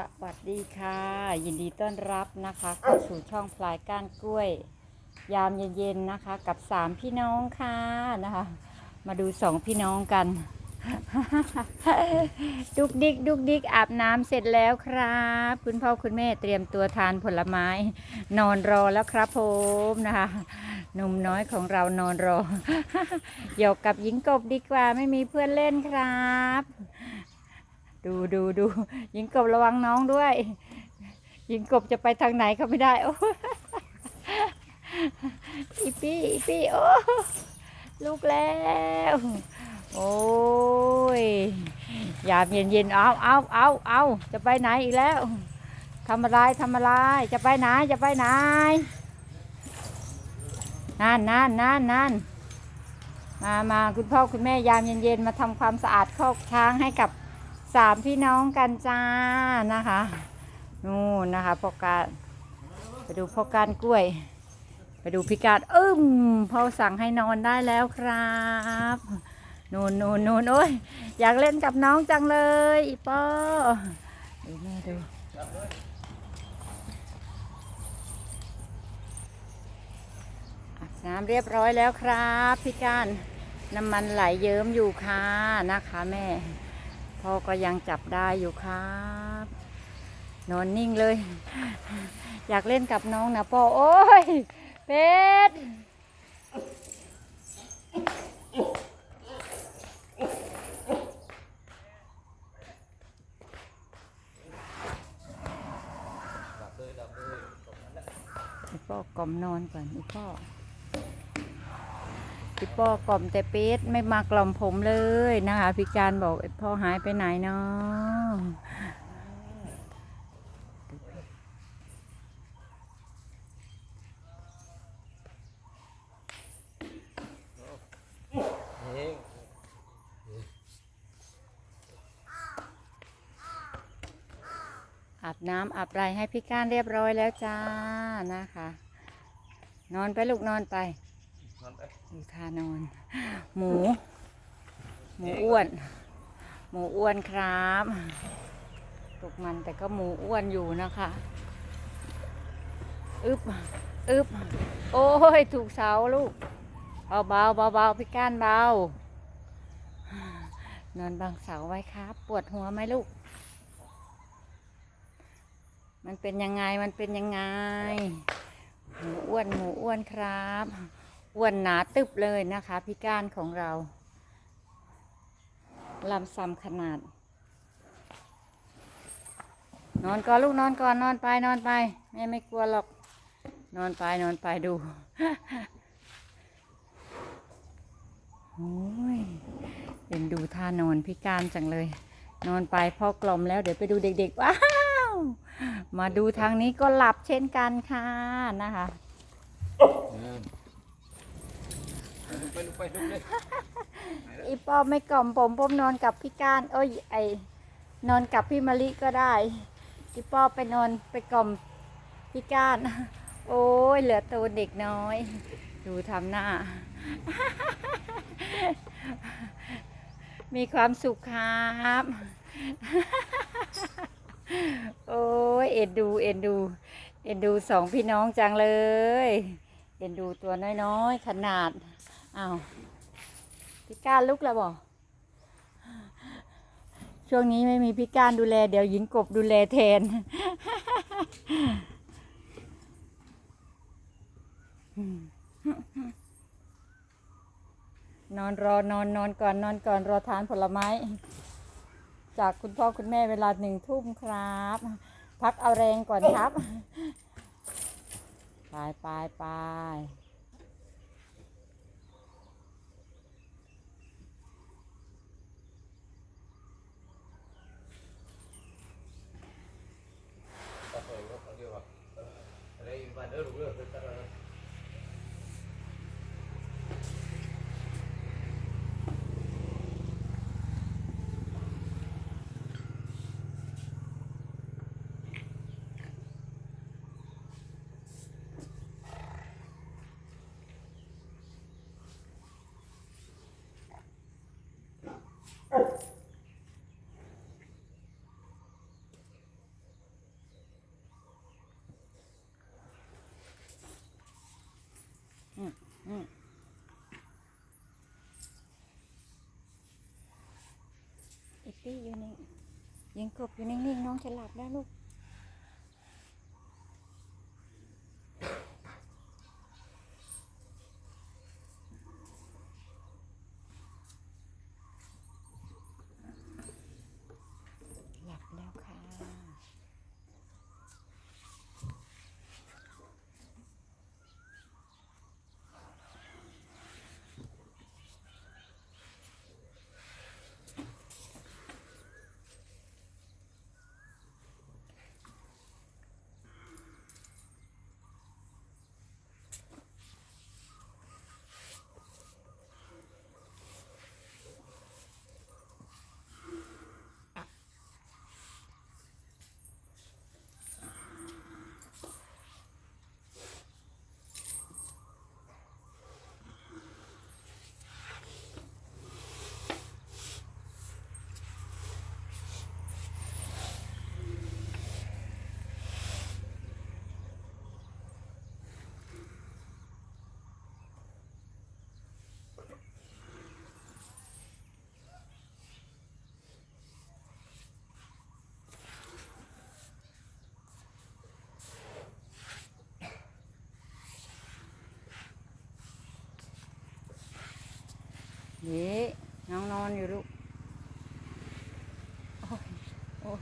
สวัสดีค่ะ ยินดีต้อนรับนะคะเข้าสู่ช่องพลายก้านกล้วย ยามเย็นๆนะคะ กับสามพี่น้องค่ะนะคะ มาดูสองพี่น้องกัน ดุกดิกดุกดิกอาบน้ำเสร็จแล้วครับ คุณพ่อคุณแม่เตรียมตัวทานผลไม้ นอนรอแล้วครับผมนะคะหนุ่มน้อยของเรานอนรอหยอกกับหญิงกบดีกว่าไม่มีเพื่อนเล่นครับ ดูดูดูหญิงกบระวังน้องด้วยหญิงกบจะไปทางไหนเขาไม่ได้ โอ้อีปี้อีปี้โอ้ลูกแล้ว โอ้ยยามเย็นเย็นเอาเอาเอาเอาจะไปไหนอีกแล้วทำอะไรทำอะไรจะไปไหนจะไปไหนนั่นนั่นนั่นนั่นมามาคุณพ่อคุณแม่ยามเย็นๆมาทำความสะอาดคอกช้างให้กับ สามพี่น้องกันจ้านะคะนู่นนะคะพ่อการไปดูพ่อการกล้วย ไปดูพี่การอึ้มพ่อสั่งให้นอนได้แล้วครับนู่นนู่นนู่นโอ้ยอยากเล่นกับน้องจังเลยอีป้อดูแม่ดูอาบน้ำเรียบร้อยแล้วครับ พี่การน้ำมันไหลเยิ้มอยู่ค่ะนะคะแม่ พ่อก็ยังจับได้อยู่ครับนอนนิ่งเลย อยากเล่นกับน้องนะพ่อโอ้ยเป็ดพ่อกล่อมนอนก่อนอีพ่อ อีพ่อกล่อมแต่เป็ดไม่มากล่อมผมเลยนะคะพี่การบอกพ่อหายไปไหนเนาะองอาบน้ำอาบไรให้พี่ก้านเรียบร้อยแล้วจ้านะคะ นอนไปลูกนอนไป อนไปดูท่านอน หมู หมูอ้วน หมูอ้วนครับตกมันแต่ก็หมูอ้วนอยู่นะคะอึบอึบโอ้ย ถูกเสาลูกเบาเบาเบาเบาพี่ก้านเบานอนบังเสาไว้ครับ ปวดหัวไหมลูก มันเป็นยังไงมันเป็นยังไง หมูอ้วนหมูอ้วนครับ อ้วนหนาตึบเลยนะคะพี่ก้านของเราลำซ้ำขนาด นอนก่อนลูกนอนก่อนนอนไปนอนไปแม่ไม่กลัวหรอก นอนไปนอนไปดูโอ้ยเป็นดูท่านอนพี่การจังเลย นอนไปพ่อกล่อมแล้วเดี๋ยวไปดูเด็กๆว้าวมาดูทางนี้ก็หลับเช่นกันค่ะนะคะ ไปลุกไปลุกเลยอีป้อไม่กล่อมผมผมนอนกับพี่การเอ้ยไอนอนกับพี่มะลิก็ได้ อีป้อไปนอนไปกล่อมพี่การโอ้ยเหลือตัวเด็กน้อย ดูทำหน้า มีความสุขครับ โอ้ยเอ็นดูเอ็นดู เอ็นดูสองพี่น้องจังเลย เอ็นดูตัวน้อยๆ ขนาด อ้าวพี่ก้านลุกแล้วบอกช่วงนี้ไม่มีพี่ก้านดูแล เดี๋ยวหญิงกบดูแลแทน นอนรอนอนนอนก่อนนอนก่อนรอทานผลไม้ จากคุณพ่อคุณแม่เวลาหนึ่งทุ่มครับ พักเอาแรงก่อนครับ ไปไปไป ตัดเลยก็เดียวอะอะไรบ้านเออลุกเลยตัดเลย น ปี้อยู่นี่ยิง กบอยู่นิ่งๆน้องจะหลับแล้วลูก หลับแล้วค่ะ นี่น้องนอนอยู่ลูก โอ้ยโอ้ย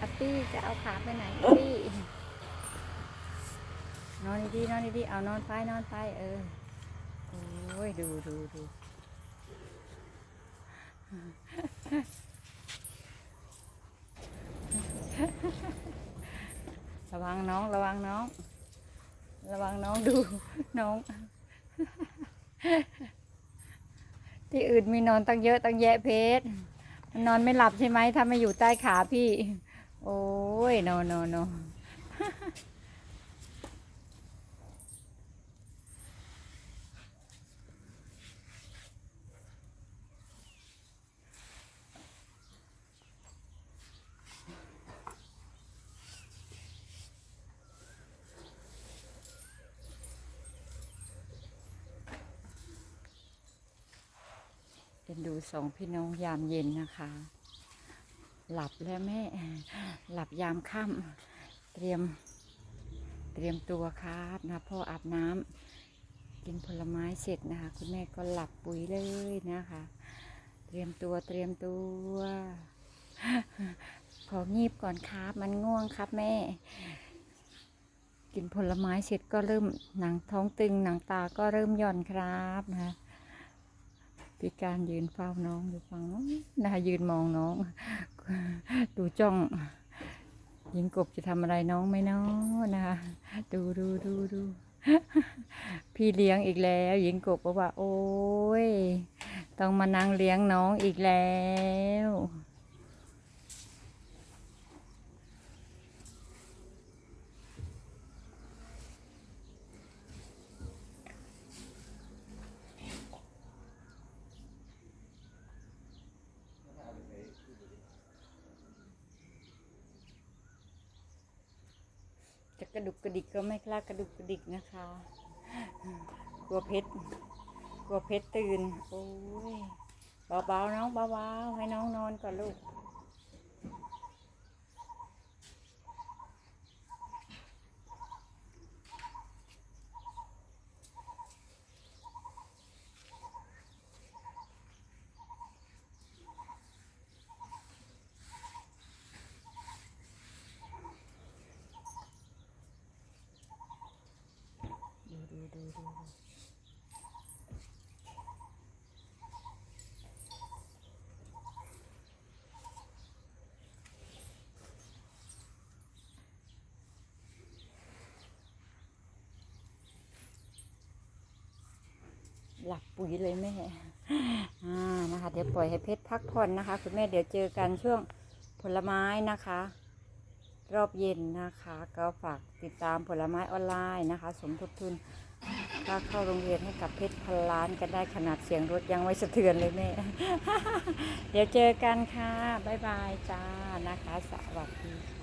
อัปปี้จะเอาขาไปไหนอาปี้นอนดีๆนอนดีๆเอานอนไปนอนไปเออ โอ้ย ดูดูดู ระวังน้อง ระวังน้อง ระวังน้องดูน้อง ที่อื่นมีนอนตั้งเยอะตั้งแยะเพชรนอนไม่หลับใช่ไหมถ้าไม่อยู่ใต้ขาพี่ โอ้ยโนโนโนเป็น ดูสองพี่น้องยามเย็นนะคะ หลับแล้วแม่ หลับยามค่ำเตรียม เตรียมตัวครับนะพ่ออาบน้ำกินผลไม้เสร็จนะคะ คุณแม่ก็หลับปุ๋ยเลยนะคะ เตรียมตัวเตรียมตัว ของีบก่อนครับ มันง่วงครับแม่ กินผลไม้เสร็จก็เริ่มหนังท้องตึงหนังตาก็เริ่มหย่อนครับนะ พี่การยืนเฝ้าน้องอยู่ฝั่งน้องนะคะยืนมองน้อง ดูจ้องยิงกบจะทำอะไรน้องไหมน้องนะคะดูดูดูดูพี่เลี้ยงอีกแล้วยิงกบบอกว่า โอ้ยต้องมานั่งเลี้ยงน้องอีกแล้ว จะกระดุกกระดิกก็ไม่กล้ากระดุกกระดิกนะคะ กลัวเพชร กลัวเพชรตื่น โอ้ย เบาๆน้องเบาๆให้น้องนอนก่อนลูก ดูดูดูดูดูหลับปุ๋ยเลยแม่อ่านะคะ เดี๋ยวปล่อยให้เพชรพักผ่อนนะคะ คุณแม่เดี๋ยวเจอกันช่วงผลไม้นะคะ รอบเย็นนะคะ ก็ฝากติดตามผลไม้ออนไลน์นะคะ สมทบทุน ถ้าเข้าโรงเรียนให้กับเพชรพันล้านกันได้ขนาดเสียงรถยังไม่สะเทือนเลยแม่ เดี๋ยวเจอกันค่ะ บ๊ายบายจ้านะคะ สวัสดีค่ะ